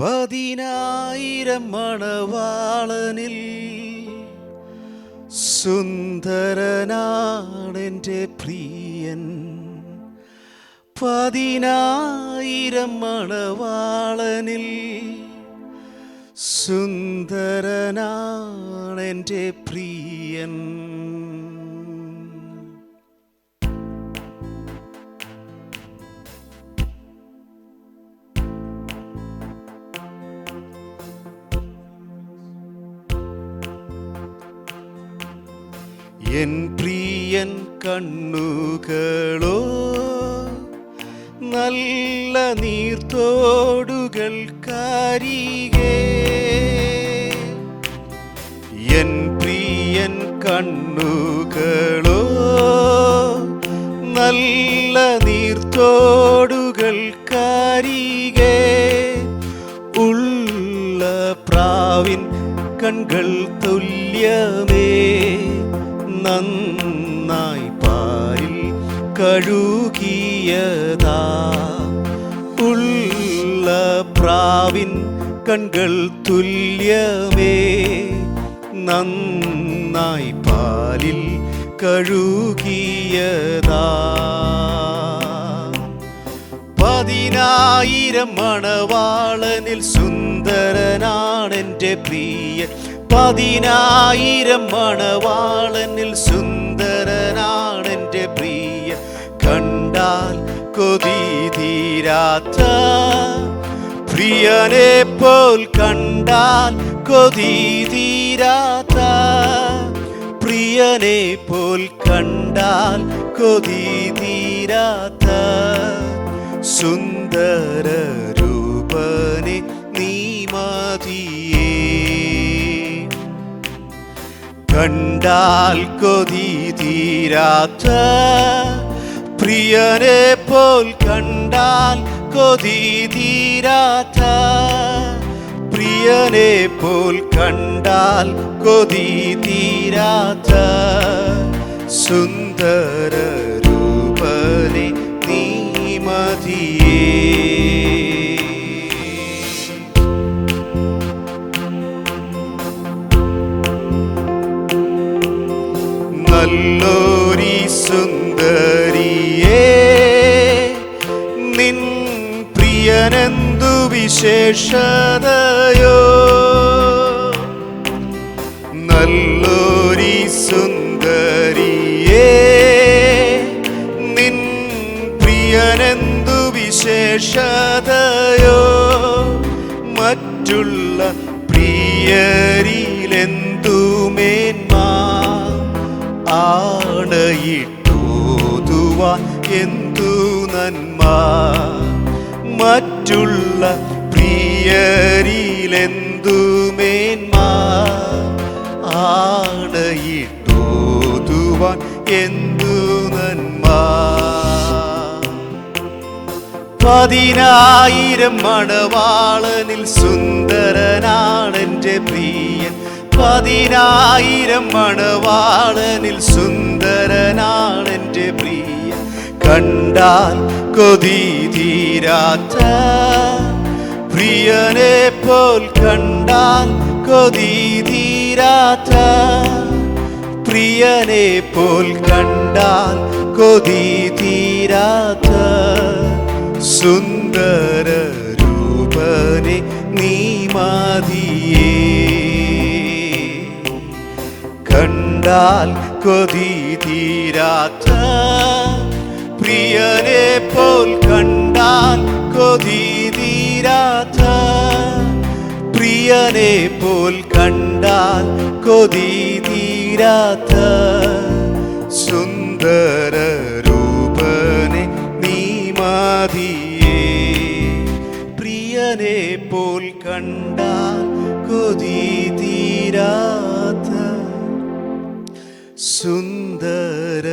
പതിനായിരം മണവാളനിൽ സുന്ദരനാണെന്റെ പ്രിയൻ. പതിനായിരം മണവാളനിൽ സുന്ദരനാണെന്റെ പ്രിയൻ. എൻ പ്രിയൻ കണ്ണുകളോ നല്ല നീർത്തോടുകൾ കാരികേ. എൻ പ്രിയൻ കണ്ണുകളോ നല്ല നീർത്തോടുകൾ കാരികേ. ഉള്ള പ്രാവിൻ കൺകൾ തുല്യമേ. നന്നായി പാലിൽ കഴുകിയതാ. ഉള്ള പ്രാവിൻ കൺകൾ തുല്യമേ. നന്നായി പാലിൽ കഴുകിയതാ. പതിനായിരം മണവാളനിൽ സുന്ദരനാണെന്റെ പ്രിയൻ പതിനായിരം മണവാളനിൽ സുന്ദരനാണെന്റെ പ്രിയ. കണ്ടാൽ കൊതി തീരാത്ത പ്രിയനെ പോൽ കണ്ടാൽ കൊതി തീരാത്ത പ്രിയനെ പോൽ കണ്ടാൽ കൊതി തീരാത്ത സുന്ദര കണ്ടാൽ കൊതി തീരാത്ത പ്രിയനെ പോൽ കണ്ടാൽ കൊതി തീരാത്ത പ്രിയനെ പോൽ കണ്ടാൽ കൊതി തീരാത്ത സുന്ദര രൂപനെ നീ മതിയേ. സുന്ദരിയേ നിൻ പ്രിയനെന്തു വിശേഷതയോ? നല്ലോരി സുന്ദരിയേ നിൻ പ്രിയനെന്തു വിശേഷതയോ? മറ്റുള്ള ആണയിട്ടുതുവാൻ എന്തു നന്മ? മറ്റുള്ള പ്രിയരിലെന്തു മേന്മ? ആണയിട്ടോതുവാൻ എന്തു നന്മ? പതിനായിരം മണവാളനിൽ സുന്ദരനാണെന്റെ പ്രിയൻ പതിനായിരം മണവാളനിൽ സുന്ദരനാണെന്റെ പ്രിയ. കണ്ടാൽ കൊതി തീരാത്ത പ്രിയനെ പോൽ കണ്ടാൽ കൊതി തീരാത്ത പ്രിയനെ പോൽ കണ്ടാൽ കൊതി തീരാത്ത സുന്ദര രൂപനെ നീ മതിയേ കണ്ടാൽ കൊതി തീരാത്ത പ്രിയനെ പോൽ കണ്ടാൽ കൊതി തീരാത്ത പ്രിയനെ പോൽ കണ്ടാൽ കൊതി തീരാത്ത സുന്ദര രൂപനെ നീ മതിയേ. പ്രിയനെ പോൽ കണ്ടാൽ കൊതി തീരാത്ത സുന്ദര